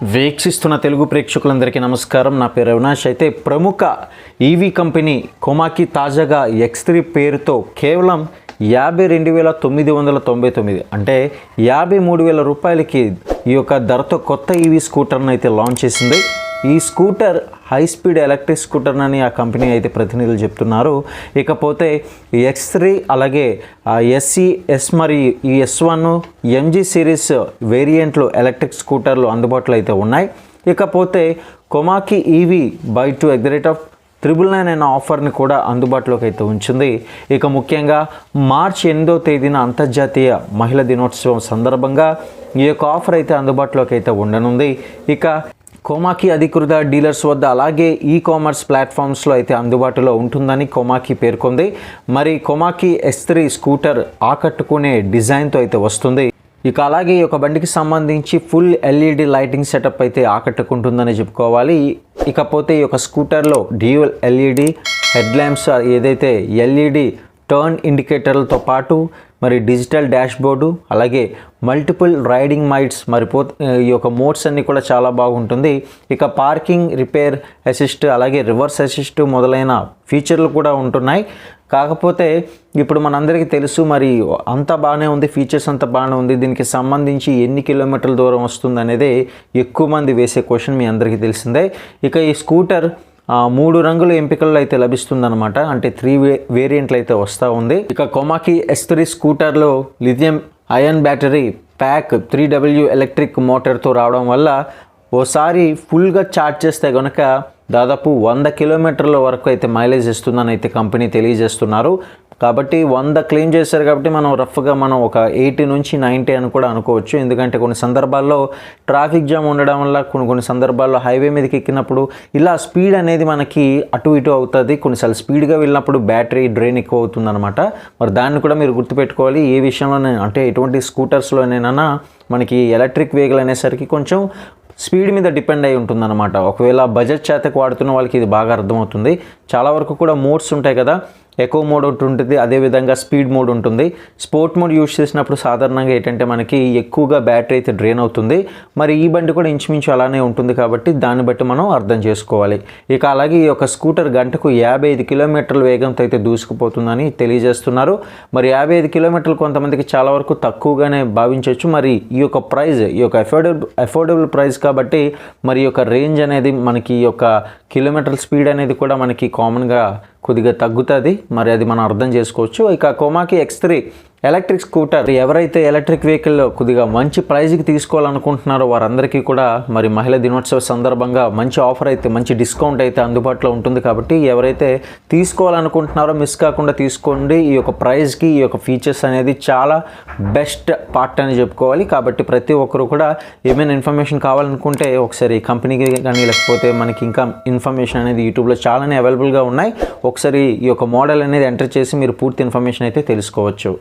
వీక్షిస్తున్న తెలుగు ప్రేక్షకులందరికీ నమస్కారం. నా పేరు అవినాష్. అయితే ప్రముఖ ఈవీ కంపెనీ కొమాకి తాజాగా ఎక్స్ త్రీ పేరుతో కేవలం యాభై రెండు వేల తొమ్మిది వందల తొంభై తొమ్మిది అంటే యాభై మూడు వేల రూపాయలకి ఈ యొక్క ధరతో కొత్త ఈవీ స్కూటర్ని అయితే లాంచ్ చేసింది. ఈ scooter high speed electric scooter అని ఆ కంపెనీ అయితే ప్రతినిధులు చెప్తున్నారు. ఇకపోతే ఎక్స్ త్రీ అలాగే ఎస్సీ ఎస్ మరి ఈ ఎస్ వన్ ఎంజీ సిరీస్ వేరియంట్లు ఎలక్ట్రిక్ స్కూటర్లు అందుబాటులో అయితే ఉన్నాయి. ఇకపోతే Komaki EV buy two at the rate of triple nine అనే ఆఫర్ని కూడా అందుబాటులోకి అయితే ఉంచింది. ఇక ముఖ్యంగా మార్చి ఎనిమిదో తేదీన అంతర్జాతీయ మహిళా దినోత్సవం సందర్భంగా ఈ యొక్క ఆఫర్ అయితే అందుబాటులోకి అయితే ఉండనుంది. ఇక కోమాకి అధికృత డీలర్స్ వద్ద అలాగే ఈ కామర్స్ ప్లాట్ఫామ్స్లో అయితే అందుబాటులో ఉంటుందని కోమాకి పేర్కొంది. మరి కోమాకి ఎస్ త్రీ స్కూటర్ ఆకట్టుకునే డిజైన్తో అయితే వస్తుంది. ఇక అలాగే ఈ యొక్క బండికి సంబంధించి ఫుల్ ఎల్ఈడి లైటింగ్ సెటప్ అయితే ఆకట్టుకుంటుందని చెప్పుకోవాలి. ఇకపోతే ఈ యొక్క స్కూటర్లో డ్యూయల్ ఎల్ఈడి హెడ్ ల్యాంప్స్ ఏదైతే ఎల్ఈడి టర్న్ ఇండికేటర్లతో పాటు మరి డిజిటల్ డాష్బోర్డు అలాగే మల్టిపుల్ రైడింగ్ మైట్స్ మరి పో ఈ యొక్క మోడ్స్ అన్నీ కూడా చాలా బాగుంటుంది. ఇక పార్కింగ్ రిపేర్ అసిస్ట్ అలాగే రివర్స్ అసిస్ట్ మొదలైన ఫీచర్లు కూడా ఉంటున్నాయి. కాకపోతే ఇప్పుడు మనందరికీ తెలుసు మరి అంత బాగానే ఉంది ఫీచర్స్ అంత బాగానే ఉంది. దీనికి సంబంధించి ఎన్ని కిలోమీటర్ల దూరం వస్తుంది అనేది ఎక్కువ మంది వేసే క్వశ్చన్ మీ అందరికీ తెలిసిందే. ఇక ఈ స్కూటర్ మూడు రంగుల ఎంపికలు అయితే లభిస్తుందన్నమాట. అంటే త్రీ వే వేరియంట్లు అయితే వస్తూ ఉంది. ఇక Komaki S three స్కూటర్లో lithium ion battery pack three W electric మోటార్తో రావడం వల్ల ఓసారి ఫుల్గా ఛార్జ్ చేస్తే కనుక దాదాపు వంద కిలోమీటర్ల వరకు అయితే మైలేజ్ ఇస్తుందని అయితే కంపెనీ తెలియజేస్తున్నారు. కాబట్టి వంద క్లెయిమ్ చేశారు కాబట్టి మనం రఫ్గా మనం ఒక ఎయిటీ నుంచి నైంటీ అని కూడా అనుకోవచ్చు. ఎందుకంటే కొన్ని సందర్భాల్లో ట్రాఫిక్ జామ్ ఉండడం వల్ల కొన్ని కొన్ని సందర్భాల్లో హైవే మీదకి ఎక్కినప్పుడు ఇలా స్పీడ్ అనేది మనకి అటు ఇటు అవుతుంది. కొన్నిసార్లు స్పీడ్గా వెళ్ళినప్పుడు బ్యాటరీ డ్రైన్ ఎక్కువ అవుతుంది అనమాట మరి దాన్ని కూడా మీరు గుర్తుపెట్టుకోవాలి. ఏ విషయంలో అంటే ఎటువంటి స్కూటర్స్లోనైనా మనకి ఎలక్ట్రిక్ వెహికల్ అనేసరికి కొంచెం స్పీడ్ మీద డిపెండ్ అయి ఉంటుందన్నమాట. ఒకవేళ బజెట్ చేతకు వాడుతున్న వాళ్ళకి ఇది బాగా అర్థమవుతుంది. చాలా వరకు కూడా మోడ్స్ ఉంటాయి కదా. ఎకో మోడ్ ఒకటి ఉంటుంది అదేవిధంగా స్పీడ్ మోడ్ ఉంటుంది. స్పోర్ట్ మోడ్ యూస్ చేసినప్పుడు సాధారణంగా ఏంటంటే మనకి ఎక్కువగా బ్యాటరీ అయితే డ్రైన్ అవుతుంది. మరి ఈ బండి కూడా ఇంచుమించు అలానే ఉంటుంది కాబట్టి దాన్ని బట్టి మనం అర్థం చేసుకోవాలి. ఇక అలాగే ఈ యొక్క స్కూటర్ గంటకు యాభై ఐదు కిలోమీటర్ల వేగంతో అయితే దూసుకుపోతుందని తెలియజేస్తున్నారు. మరి యాభై ఐదు కిలోమీటర్లు కొంతమందికి చాలా వరకు తక్కువగానే భావించవచ్చు. మరి ఈ యొక్క ప్రైజ్ ఈ యొక్క అఫోర్డబుల్ అఫోర్డబుల్ ప్రైస్ కాబట్టి మరి యొక్క రేంజ్ అనేది మనకి ఈ యొక్క కిలోమీటర్ స్పీడ్ అనేది కూడా మనకి కామన్గా కొద్దిగా తగ్గుతుంది మరి అది మనం అర్థం చేసుకోవచ్చు. ఇక Komaki X three electric scooter ఎవరైతే ఎలక్ట్రిక్ వెహికల్ కొద్దిగా మంచి ప్రైజ్కి తీసుకోవాలనుకుంటున్నారో వారందరికీ కూడా మరి మహిళా దినోత్సవ సందర్భంగా మంచి ఆఫర్ అయితే మంచి డిస్కౌంట్ అయితే అందుబాటులో ఉంటుంది కాబట్టి ఎవరైతే తీసుకోవాలనుకుంటున్నారో మిస్ కాకుండా తీసుకోండి. ఈ యొక్క ప్రైజ్కి ఈ యొక్క ఫీచర్స్ అనేది చాలా బెస్ట్ పార్ట్ అని చెప్పుకోవాలి. కాబట్టి ప్రతి ఒక్కరు కూడా ఏమైనా ఇన్ఫర్మేషన్ కావాలనుకుంటే ఒకసారి కంపెనీకి కానీ లేకపోతే మనకి ఇంకా ఇన్ఫర్మేషన్ అనేది యూట్యూబ్లో చాలానే అవైలబుల్గా ఉన్నాయి. ఒకసారి ఈ యొక్క మోడల్ అనేది ఎంటర్ చేసి మీరు పూర్తి ఇన్ఫర్మేషన్ అయితే తెలుసుకోవచ్చు.